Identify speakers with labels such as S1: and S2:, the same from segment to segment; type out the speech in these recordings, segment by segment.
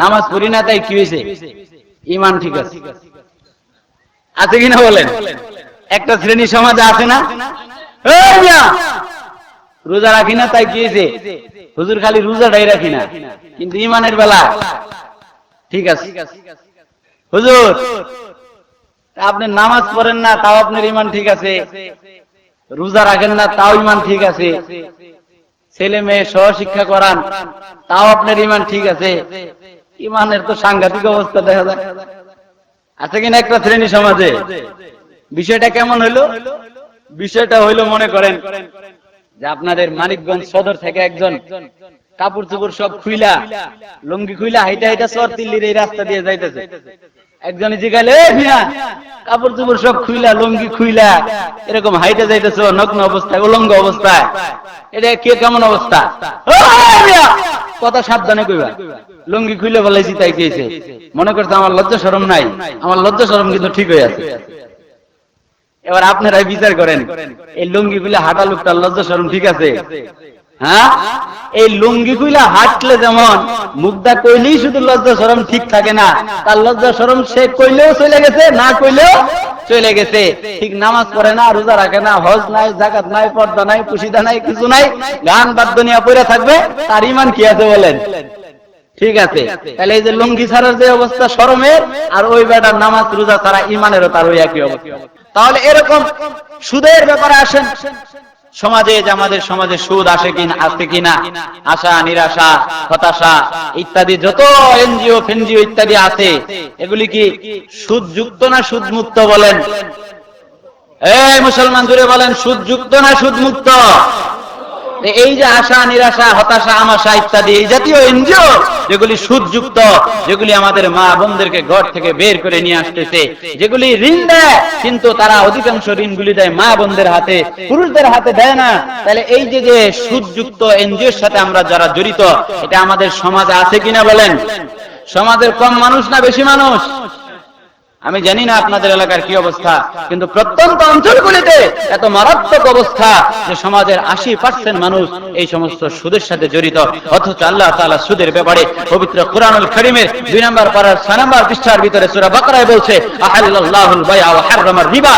S1: নামাজ পড়ি না, তাই কি হয়েছে? ইমান ঠিক আছে। আছে কিনা বলেন? একটা শ্রেণি সমাজে আছে না? রোজা রাখি না, তাই কি হয়েছে? হুজুর খালি রোজাটাই রাখি না। কিন্তু ইমানের বেলা। ঠিক আছে। হুজুর আপনি নামাজ পড়েন না, তাও আপনার ইমান ঠিক আছে। রোজা রাখেন না, তাও ইমান ঠিক আছে। ছেলে মেয়ে সহ শিক্ষা করান, তাও আপনার ইমান ঠিক আছে। ইমানের তো সাংঘাতিক অবস্থা দেখা যায়। আছে কিনা একটা শ্রেণি সমাজে? বিষয়টা কেমন হইল? বিষয়টা হইল, মনে করেন যে আপনাদের মানিকগঞ্জ সদর থেকে একজন কাপড় চোপড় সব খুইলা, লুঙ্গি খুইলা, হাইটা হাইটা চর দিল্লির এই রাস্তা দিয়ে যাইতেছে। একজন জিগালে, "এ কাপড় সব খুইলা, লুঙ্গি খুইলা, এরকম যাইতেছ, নগ্ন উলঙ্গ এটা কে কেমন অবস্থা? কথা সাবধানে কইবা, লুঙ্গি খুইলে বলাইছি তাই কেছে মনে করছে আমার লজ্জা শরম নাই, আমার লজ্জা শরম কিন্তু ঠিক হয়ে আছে। এবার আপনারাই বিচার করেন, এই লুঙ্গি খুলে হাঁটা লোকটার লজ্জা শরম ঠিক আছে? হ্যাঁ? এই লুঙ্গি খুইলা হাঁটলে যেমন মুগ্ধা কইলেই শুধু লজ্জা শরম ঠিক থাকে না, তার লজ্জা শরম সে কইলেও চলে গেছে, না কইলেও চলে গেছে। ঠিক নামাজ পড়ে না, রোজা রাখে না, হজ নাই জাকাত নাই, পর্দা নাই নাই, কিছু নাই, গান বাদ্য নিয়ে পড়ে থাকবে, তার ইমান কি আছে বলেন? ঠিক আছে। তাহলে এই যে লুঙ্গি ছাড়ার যে অবস্থা শরমের, আর ওই বেটার নামাজ, রোজা ছাড়া ইমানেরও তার ওই একই অবস্থা। তাহলে এরকম সুদের ব্যাপারে আসেন। সমাজে যে আমাদের সমাজে সুদ আসে কিনা আসে কিনা, আশা, নিরাশা, হতাশা ইত্যাদি, যত এনজিও, ফেনজিও ইত্যাদি আছে, এগুলি কি সুদ যুক্ত না সুদ মুক্ত বলেন? এই মুসলমান জুড়ে বলেন সুদ যুক্ত না সুদ মুক্ত এই যে আশা, নিরাশা, হতাশা, আমাশা ইত্যাদি, এই জাতীয় এনজিও যেগুলি সুদযুক্ত, যেগুলি আমাদের মা বোনদেরকে ঘর থেকে বের করে নিয়ে আসতেছে, যেগুলি ঋণ দেয়, কিন্তু তারা অধিকাংশ ঋণগুলি দেয় মা বোনদের হাতে, পুরুষদের হাতে দেয় না। তাহলে এই যে যে সুদযুক্ত এনজিওর সাথে আমরা যারা জড়িত, এটা আমাদের সমাজে আছে কিনা বলেন? সমাজের কম মানুষ না বেশি মানুষ? আমি জানি না আপনাদের এলাকার কি অবস্থা, কিন্তু প্রত্যন্ত অঞ্চলগুলিতে এত মারাত্মক অবস্থা যে সমাজের আশি পার্সেন্ট মানুষ এই সমস্ত সুদের সাথে জড়িত। অথচ আল্লাহ তাআলা সুদের ব্যাপারে পবিত্র কোরআনুল করিমের দুই নম্বর পারার ছয় নম্বর পৃষ্ঠার ভিতরে সূরা বাকরায় বলছে রিবা।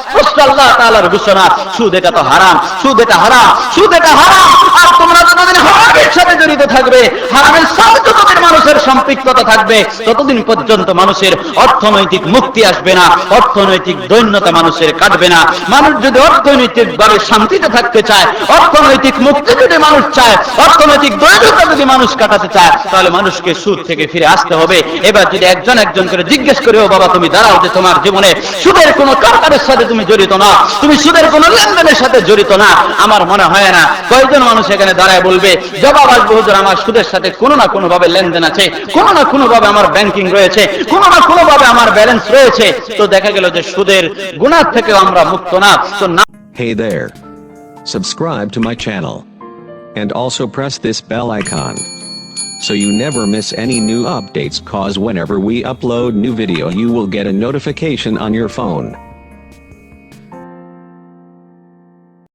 S1: স্পষ্ট আল্লাহ তাআলার ঘোষণা সুদ এটা তো হারাম, সুদ এটা হারাম, সুদ এটা হারাম। আর তোমরা যতদিন হারামের সাথে জড়িত থাকবে, হারামের সাথে যতদিন মানুষের সম্পৃক্ততা থাকবে, ততদিন পর্যন্ত মানুষের অর্থনৈতিক মুক্তি আসবে না, অর্থনৈতিক দৈন্যতা মানুষের কাটবে না। মানুষ যদি অর্থনৈতিক ভাবে শান্তিতে থাকতে চায়, অর্থনৈতিক মুক্তি যদি মানুষ চায়, অর্থনৈতিক দৈন্যতা যদি মানুষ কাটাতে চায়, তাহলে মানুষকে সুদ থেকে ফিরে আসতে হবে। এবার যদি একজন একজন করে জিজ্ঞেস করে, ও বাবা, তুমি দাঁড়াও যে তোমার জীবনে সুদের কোনো কারবারের সাথে তুমি জড়িত না, তুমি সুদের কোনো লেনদেনের সাথে জড়িত না? আমার মনে হয় না। কয়েকজন মানুষ এখানে দাঁড়ায় বলবে, জবাব আসবে, হুজুর, আমার সুদের সাথে কোনো না কোনো ভাবে লেনদেন আছে, কোনো না কোনো ভাবে আমার ব্যাংকিং রয়েছে, কোনো না কোনো ভাবে আমার ব্যালেন্স রয়েছে তো দেখা গেল যে সুদের গুণার থেকে আমরা মুক্ত না তো না
S2: Hey there. Subscribe to my channel. And also press this bell icon. So you never miss any new updates cause whenever we upload new video you will get a notification on your phone.